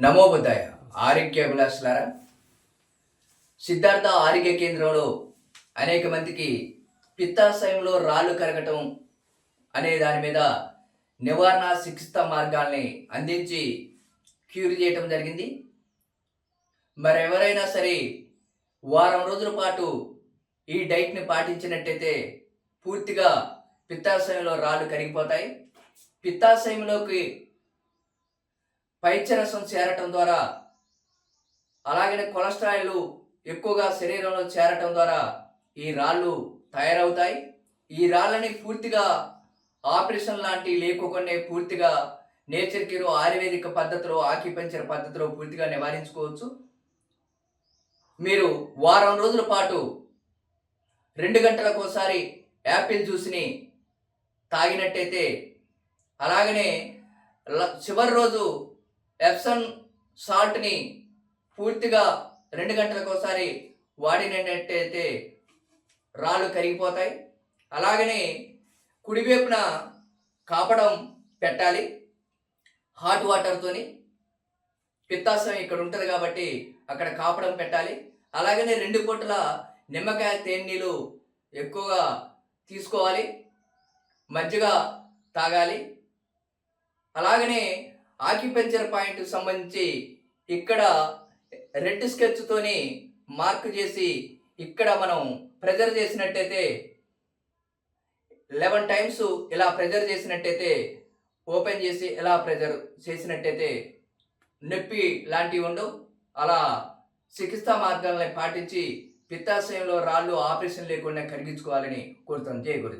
నమోబుద్ధాయ ఆరోగ్య అభిలాషులారా సిద్ధార్థ ఆరోగ్య కేంద్రంలో అనేక మందికి పిత్తాశయంలో రాళ్ళు కరగటం అనే దాని మీద నివారణ చికిత్స మార్గాల్ని అందించి క్యూర్ చేయటం జరిగింది. మరి ఎవరైనా సరే వారం రోజుల పాటు ఈ డైట్ని పాటించినట్టయితే పూర్తిగా పిత్తాశయంలో రాళ్ళు కరిగిపోతాయి. పిత్తాశయంలోకి పైత్యరసం చేరటం ద్వారా అలాగనే కొలెస్ట్రాయిల్ ఎక్కువగా శరీరంలో చేరటం ద్వారా ఈ రాళ్ళు తయారవుతాయి. ఈ రాళ్ళని పూర్తిగా ఆపరేషన్ లాంటి లేకోకుండా పూర్తిగా నేచర్ కేర్ ఆయుర్వేదిక పద్ధతిలో ఆక్యుపెంచర్ పద్ధతిలో పూర్తిగా నివారించుకోవచ్చు. మీరు వారం రోజుల పాటు రెండు గంటలకు ఒకసారి యాపిల్ జ్యూస్ని తాగినట్టయితే అలాగనే ల- చివరి రోజు ఎప్సన్ సాల్ట్ని పూర్తిగా రెండు గంటలకు ఒకసారి వాడినట్టయితే రాళ్ళు కరిగిపోతాయి. అలాగనే కుడివైపున కాపడం పెట్టాలి. హాట్ వాటర్తోని పిత్తాశయం ఇక్కడ ఉంటుంది కాబట్టి అక్కడ కాపడం పెట్టాలి. అలాగనే రెండు పూటల నిమ్మకాయ తేనీళ్ళు ఎక్కువగా తీసుకోవాలి. మజ్జిగ తాగాలి. అలాగనే ఆక్యుపెంచర్ పాయింట్ సంబంధించి ఇక్కడ రెడ్ స్కెచ్తోని మార్క్ చేసి ఇక్కడ మనం ప్రెజర్ చేసినట్టయితే లెవెన్ టైమ్స్ ఇలా ప్రెజర్ చేసినట్టయితే ఓపెన్ చేసి ఇలా ప్రెజర్ చేసినట్టయితే నొప్పి లాంటివి ఉండవు. అలా చికిత్సా మార్గాలని పాటించి పిత్తాశయంలో రాళ్ళు ఆపరేషన్ లేకుండా కరిగించుకోవాలని కోరుతాను. జయ గురుదేవ్.